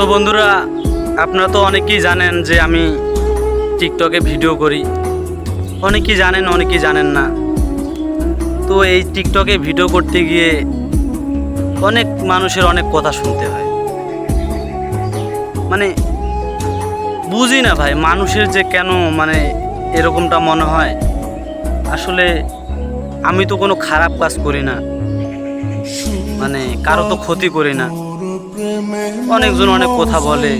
তো বন্ধুরা, আপনারা তো অনেকেই জানেন যে আমি টিকটকে ভিডিও করি। অনেকেই জানেন অনেকেই জানেন না। তো এই টিকটকে ভিডিও করতে গিয়ে অনেক মানুষের অনেক কথা শুনতে হয়। মানে বুঝি না ভাই, মানুষের যে কেন মানে এরকমটা মনে হয়? আসলে আমি তো কোনো খারাপ কাজ করি না। মানে কারও তো ক্ষতি করি না। অনেকজন অনেক কথা বলে,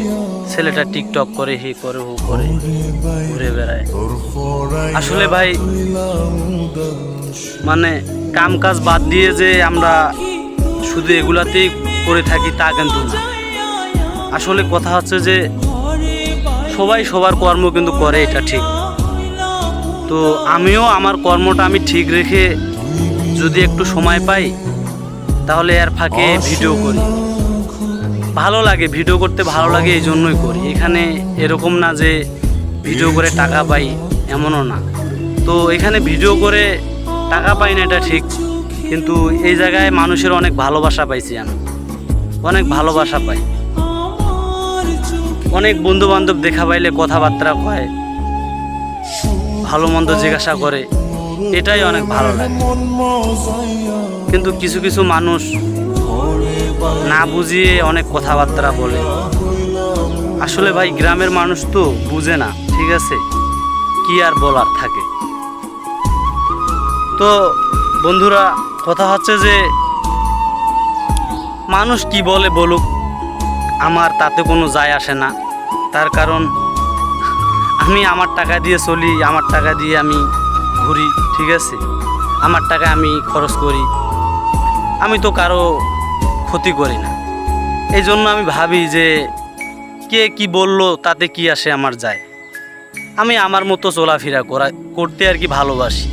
ছেলেটা টিকটক করে, হি করে, হু করে, ঘুরে বেড়ায়। আসলে ভাই মানে কাম কাজ বাদ দিয়ে যে আমরা শুধু এগুলাতেই করে থাকি, তা কিন্তু না। আসলে কথা হচ্ছে যে, সবাই সবার কর্ম কিন্তু করে, এটা ঠিক। তো আমিও আমার কর্মটা আমি ঠিক রেখে যদি একটু সময় পাই, তাহলে এর ফাঁকে ভিডিও করি। ভালো লাগে ভিডিও করতে ভালো লাগে এই জন্যই করি। এখানে এরকম না যে ভিডিও করে টাকা পাই, এমনও না। তো এখানে ভিডিও করে টাকা পাই না এটা ঠিক, কিন্তু এই জায়গায় মানুষের অনেক ভালোবাসা পাইছি আমি। অনেক ভালোবাসা পাই। অনেক বন্ধু বান্ধব দেখা পাইলে কথাবার্তা কয় ভালো মন্দ জিজ্ঞাসা করে, এটাই অনেক ভালো লাগে। কিন্তু কিছু কিছু মানুষ না বুঝিয়ে অনেক কথাবার্তা বলে। আসলে ভাই, গ্রামের মানুষ তো বুঝে না, ঠিক আছে? কি আর বলার থাকে? তো বন্ধুরা, কথা হচ্ছে যে, মানুষ কি বলে বলুক, আমার তাতে কোনো যায় আসে না। তার কারণ, আমি আমার টাকা দিয়ে চলি, আমার টাকা দিয়ে আমি ঘুরি, ঠিক আছে? আমার টাকা আমি খরচ করি। আমি তো কারও ক্ষতি করি না। এই জন্য আমি ভাবি যে কে কি বলল তাতে কি আসে আমার যায়। আমি আমার মতো চলাফেরা করা, করতে আর কি ভালোবাসি।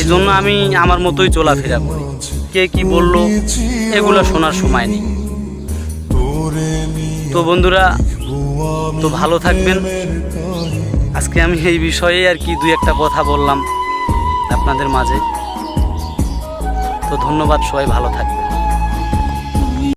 এই জন্য আমি আমার মতোই চলাফেরা করি। কে কি বলল, এগুলো শোনার সময় নেই। তো বন্ধুরা, তো ভালো থাকবেন। আজকে আমি এই বিষয়ে আর কি দুই একটা কথা বললাম আপনাদের মাঝে। তো ধন্যবাদ, সবাই ভালো থাকবেন।